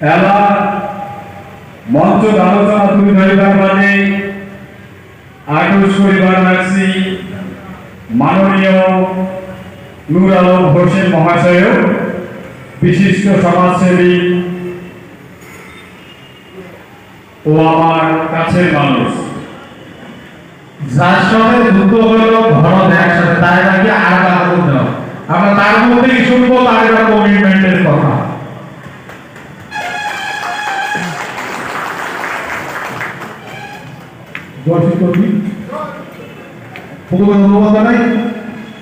এবার মঞ্চ আলোচনা তুলে ধরিবার মানে আয়ুষ পরিবার রাখছি। মাননীয় নূর আলম হোসেন মহাশয় বিশিষ্ট সমাজসেবী ও আমার কাছের মানুষ। যার সাথে যুদ্ধ হলো ভারত একসাথে তাই নাকি আর কথা আমরা তার মধ্যেই শুনব, তার একটা কমিটমেন্টের কথা। জয় শিক্ষকী প্রথমে ধন্যবাদ জানাই।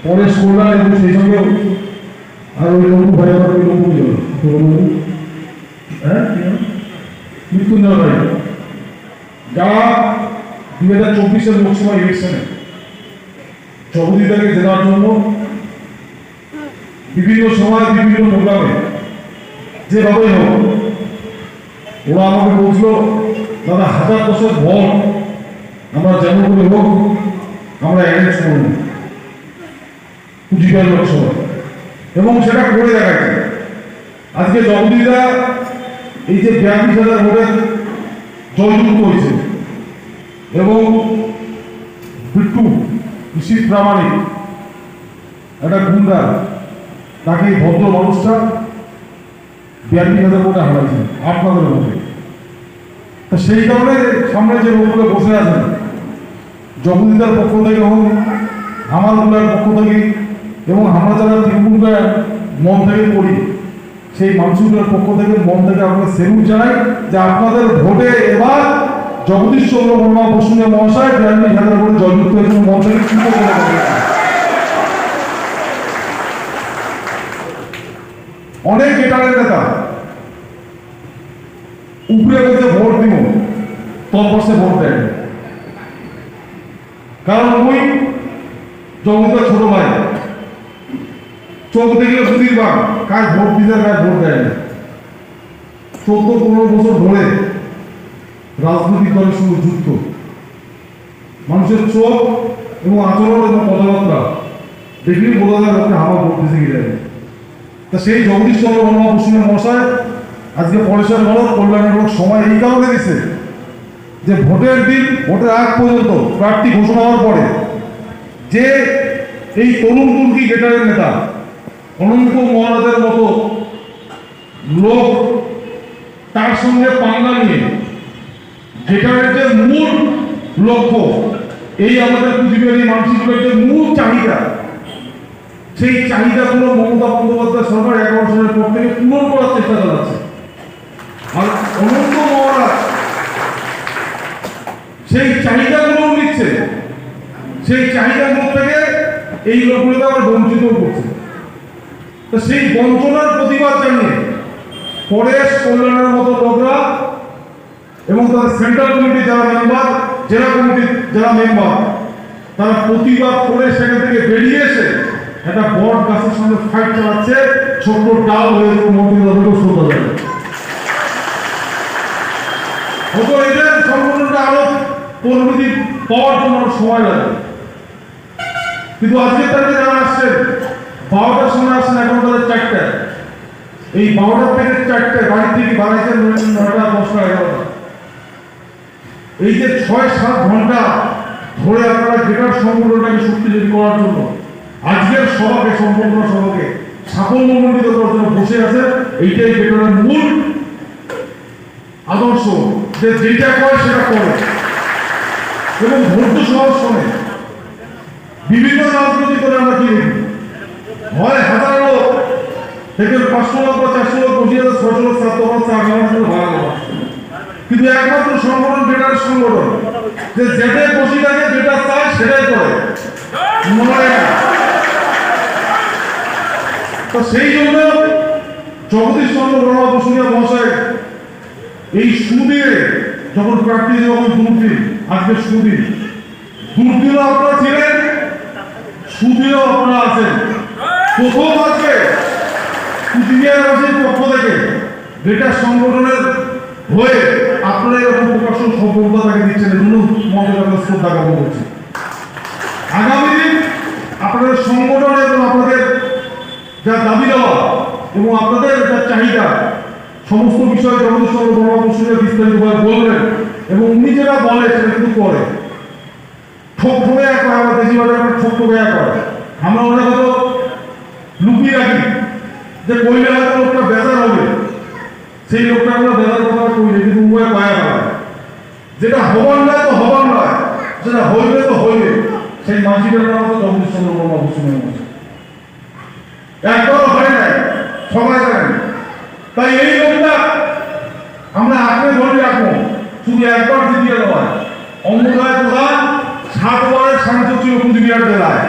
পরেশ কল্যাণ এবং সেই সঙ্গে আর ওই লঘু ভাই আমার ওই লঘু হ্যাঁ? মৃত্যুঞ্জয় ভাই যারা দুই হাজার চব্বিশের লোকসভা ইলেকশনে চৌধুরীদাকে জেতার জন্য বিভিন্ন সময় বিভিন্ন প্রোগ্রামে যেভাবেই হোক, ওরা আমাকে বলছিল, দাদা, হাজার দশের ভোট আমরা যেমন করে হোক, আমরা অ্যারেঞ্জ করব কুচিকার লোকসভা এবং সেটা করে দেখাচ্ছে আজকে জগদীদা এই যে বিয়াল্লিশ হাজার ভোটের জয়যুক্ত হয়েছে, এবং বিট্টু কৃষি প্রামাণিক, একটা গুন্ডা, তাকে ভদ্র মানুষটা বিয়াল্লিশ হাজার ভোটে হারাইছে, আপনাদের ভোটে তা সেই কারণে সামনে যে লোকগুলো বসে আছেন জগদীদার পক্ষ থেকে হোক আমার উল্লার পক্ষ থেকে, এবং আমরা যারা তৃণমূলকে মন থেকে করি সেই মানুষগুলোর পক্ষ থেকে মন থেকে আমরা সেলুট জানাই যে আপনাদের ভোটে এবার জগদীশ চন্দ্র বর্মা বসুনিয়া মহাশয় বিয়াল্লিশ হাজার ভোটে জয়যুক্ত হয়েছেন, মন থেকে অনেক গেটারের নেতা উপরে ভোট দিব তৎপর্ষে ভোট দেয় কারণ ওই জগতের ছোট ভাই। চোখ দেখলে সুধীর বাগ কাজ ভোট দিতে কাজ ভোট দেয় না। চোদ্দ পনেরো বছর ধরে রাজনৈতিক দলের সঙ্গে যুক্ত। মানুষের চোখ এবং আচরণ এবং কথাবার্তা দেখলেই বোঝা যায় লোকে হাওয়া ভোট দিতে গিয়ে যাবে তা সেই জগদীশ চন্দ্র বর্মা বসুনের মশাই আজকে পরেশের বড় কল্যাণের সময় এই কারণে দিছে যে ভোটের দিন, ভোটের আগ পর্যন্ত প্রার্থী ঘোষণা হওয়ার পরে যে এই তরুণ তুর্কি গেটারের নেতা, অনন্ত মহারাজের মতো লোক তার সঙ্গে পাঙ্গা নিয়ে গেটারের যে মূল লক্ষ্য, এই আমাদের পৃথিবীর এই মানসিকের যে মূল চাহিদা, সেই চাহিদাগুলো মমতা বন্দ্যোপাধ্যায় সরকার এক বছরের পর থেকে পূরণ করার চেষ্টা চালাচ্ছে। আর অনন্ত মহারাজ সেই চাহিদাগুলো নিচ্ছে। সেই চাহিদাগুলো থেকে এই লোকগুলোকে আবার বঞ্চিত করছে। তো সেই বঞ্চনার প্রতিবাদ জানিয়ে পরেশ কল্যাণের মতো লোকরা এবং তাদের সেন্ট্রাল কমিটি যারা মেম্বার, জেলা কমিটির যারা মেম্বার, তারা প্রতিবাদ করে সেখান থেকে বেরিয়ে এসে একটা বট গাছের সঙ্গে ফাইট চালাচ্ছে, ছোট্ট ডাল হয়ে মন্ত্রী তাদেরকেও শ্রদ্ধা হয়তো এদের সংগঠনটা আরও পরিণতি পাওয়ার জন্য সময় লাগে। কিন্তু আজকে তারিখে যারা আসছেন, বারোটার সময় আসছেন, এখন তাদের চারটায় এই বারোটার থেকে চারটায় বাড়ি থেকে বাড়াইছেন নয়টা দশটা এগারোটা। এই যে ছয় সাত ঘণ্টা ধরে আপনারা বেকার সংগঠনটাকে শক্তিশালী করার জন্য, আজকের সভাকে, সম্পূর্ণ সভাকে সাফল্যমণ্ডিত করার জন্য বসে আছে এইটাই বেকারের মূল আদর্শ যে যেটা করে সেটা করে। এবং ধৈর্য সহজ শোনে। বিভিন্ন রাজনৈতিক করে আমরা কি হয় হাজার লোক, থেকে পাঁচশো লোক বা চারশো লোক বসিয়ে আছে ছশো লোক, সাতশো লোক চা খাওয়ার জন্য ভাড়া কিন্তু একমাত্র সংগঠন বেটার সংগঠন, যে যেতে বসে থাকে, যেটা চায়, সেটাই করে। নয়। না। তো সেই জন্য জগদীশ চন্দ্র বর্মা বসুনিয়া মহাশয় এই সুদিনে যখন প্রার্থী যখন দুর্দিন আজকে সুদিন দুর্দিনও আপনারা ছিলেন সুদিনও আপনারা আছেন। প্রথম আজকে কুচবিহারবাসীর পক্ষ থেকে বেটার সংগঠনের হয়ে আপনারা এরকম প্রকাশন সফলতা তাকে দিচ্ছেন এজন্য মন্ত্রী আপনার শ্রদ্ধা জ্ঞাপন করছি আগামী দিন আপনাদের সংগঠন এবং আপনাদের যা দাবি দেওয়া এবং আপনাদের যা চাহিদা, সমস্ত বিষয়ে জগদীশ চন্দ্র বর্মা বিস্তারিতভাবে বলবেন। এবং যেটা বলে সেটা কিন্তু করে। ঠোক ঠোকে এক করে দেশি ভাষায় আমরা ঠোক ঠোকে করে। আমরা ওনাকে তো লুকিয়ে রাখি যে কইলে হয়তো লোকটা বেজার হবে। সেই লোকটা আমরা বেজার কথা কইলে কিন্তু উভয় পায়া পায় যেটা হবার নয় তো হবার নয়, যেটা হইবে তো হইবে। সেই মাঝিটার নাম হচ্ছে জগদীশ চন্দ্র বর্মা বসুনের হয় নাই, সবাই জানেন তাই এই লোকটা আমরা আঁকড়ে ধরে রাখব। শুধু একবার জিতিয়ে নয় অঙ্গদায় প্রধান সাতবারের সাংসদ ছিল কুচবিহার জেলায়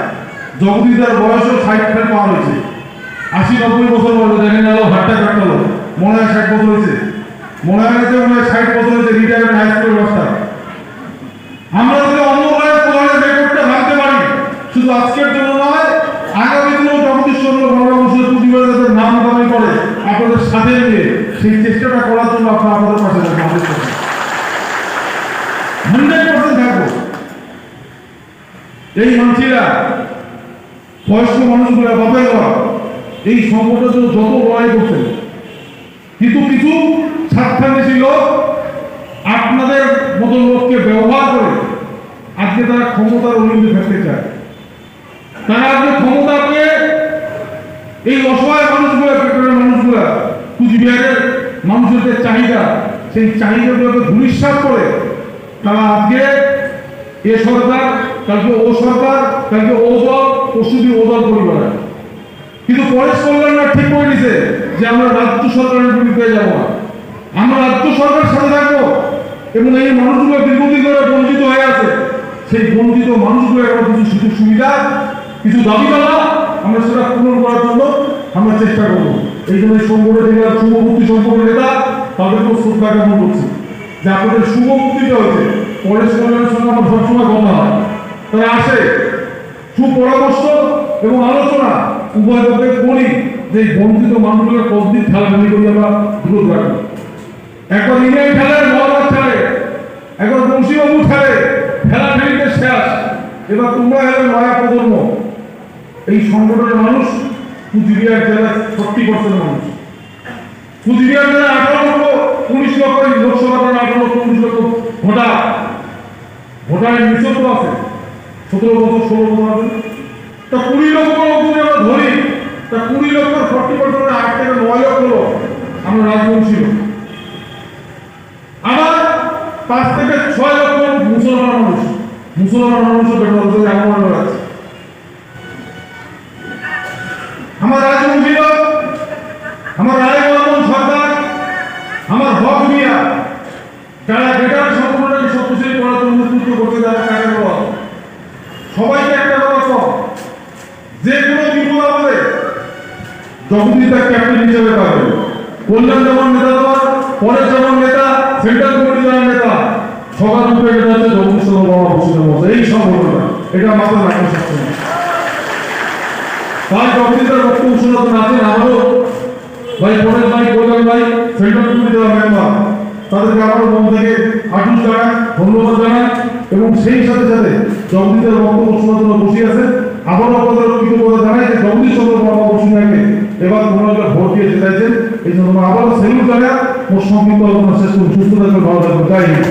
জগদীশদার বয়সও ষাট ফের পাওয়া হয়েছে, আশি নব্বই বছর বয়স দেখেন গেল হাটটা কাটলো মনে হয় ষাট বছর হয়েছে। মনে হয় যে মনে হয় ষাট বছর হয়েছে রিটায়ারমেন্ট হাই স্কুলের ব্যবস্থা। আমরা যদি রায়ের প্রধানের রেকর্ডটা ভাঙতে পারি, শুধু আজকের জন্য নয়, আগামী দিনেও জগদীশ চন্দ্র বর্মা বসুর প্রতিবার যাদের নাম দাবি করে আপনাদের সাথে নিয়ে সেই চেষ্টাটা করার জন্য আপনারা আমাদের পাশে থাকবেন আমাদের সাথে হান্ড্রেড পার্সেন্ট থাকব এই মানুষেরা বয়স্ক মানুষগুলা বাপের ঘর। এই সংকটের জন্য যত লড়াই করছেন কিন্তু কিছু স্বার্থান্বেষী লোক আপনাদের মতো লোককে ব্যবহার করে আজকে তারা ক্ষমতার অলিন্দে থাকতে চায়। তারা আজকে ক্ষমতা পেয়ে এই অসহায় মানুষগুলো, পেট্রোলের মানুষগুলা, কুচবিহারের মানুষের যে চাহিদা, সেই চাহিদাগুলোকে ধূলিসাৎ করে তারা আজকে এ সরকার কালকে ও সরকার, কালকে ও দল পরশুদিন ও দল পরিবার। কিন্তু পরেশ কল্যাণরা ঠিক করে নিছে যে আমরা রাজ্য সরকারের বিরুদ্ধে যাব না। আমরা রাজ্য সরকারের সাথে থাকব এবং এই মানুষগুলো দীর্ঘদিন ধরে বঞ্চিত হয়ে আছে। সেই বঞ্চিত মানুষগুলো এখন কিছু সুযোগ সুবিধা, কিছু দাবি দেওয়া আমরা সেটা পূরণ করার জন্য আমরা চেষ্টা করব। এই জন্য এই সংগঠন জেলার শুভমূর্তি সংগঠনের নেতা তাদেরকেও শ্রদ্ধা জ্ঞাপন করছি। যে আপনাদের শুভমূর্তিটা হয়েছে, পরেশ কল্যাণের সঙ্গে আমার সবসময় কথা হয়। তারা আসে। সুপরামর্শ এবং আলোচনা, উভয় পক্ষে করি যে বঞ্চিত মানুষগুলোর কতদিন ঠেলাঠেলি করি আমরা দূর রাখব একবার ইংল্যান্ড খেলে মহারাজ খেলে একবার বংশীবাবু খেলে ঠেলাঠেলিতে শেষ। এবার তোমরা এলে নয়া প্রজন্ম। এই সংগঠনের মানুষ কুচবিহার জেলার ফর্টি পার্সেন্ট মানুষ। কুচবিহার জেলায় আঠারো লক্ষ উনিশ লক্ষ, এই লোকসভার আঠারো লক্ষ উনিশ লক্ষ ভোটার। ভোটারের নিচে আছে। সতেরো বছর ষোলো বছর তা কুড়ি লক্ষ লোক আমরা ধরি। তা কুড়ি লক্ষ ফর্টি পার্সেন্টের আট থেকে নয় লক্ষ লোক আমরা রাজবংশী আবার পাঁচ থেকে ছয় লক্ষ মুসলমান মানুষ। মুসলমান মানুষও বেকার এমন আছে। আমার রাজবংশী লোক আমার রায় সরকার, আমার হক মিয়া, যারা বেকার সম্পূর্ণটাকে শক্তিশালী করার জন্য করতে যারা কাজে বলা? সবাইকে একটা কথা যে কোনো বিপদ আপদে যখনই তার ক্যাপ্টেন হিসেবে পাবে। কল্যাণ যেমন নেতা দেওয়ার, পরের যেমন নেতা সেন্ট্রাল কমিটি যেমন নেতা, সবার রূপে এটা হচ্ছে জগদীশ চন্দ্র বর্মা বসুদের মতো এই সংগঠনটা, এটা মাথায় রাখতে সবসময় তাই জগদীশের বক্তব্য শোনাতে আছেন আমারও ভাই পরেশ ভাই, কল্যাণ ভাই সেন্ট্রাল কমিটি দেওয়া মেম্বার তাদেরকে আবারও মন থেকে আটুস জানাই ধন্যবাদ জানাই এবং সেই সাথে সাথে জগদীশের বক্তব্য শোনার জন্য বসে আছে আবার আপনাদের বলে জানাই যে জগদীশ চন্দ্র বর্মা বসুনাকে এবার মনোযোগ ভোট দিয়ে জিতাইছেন। এই জন্য আবার সেলুট জায়গা মোট সংক্ষিপ্ত আলোচনা শেষ করুন। সুস্থ থাকবে ভালো থাকবে হিন্দ।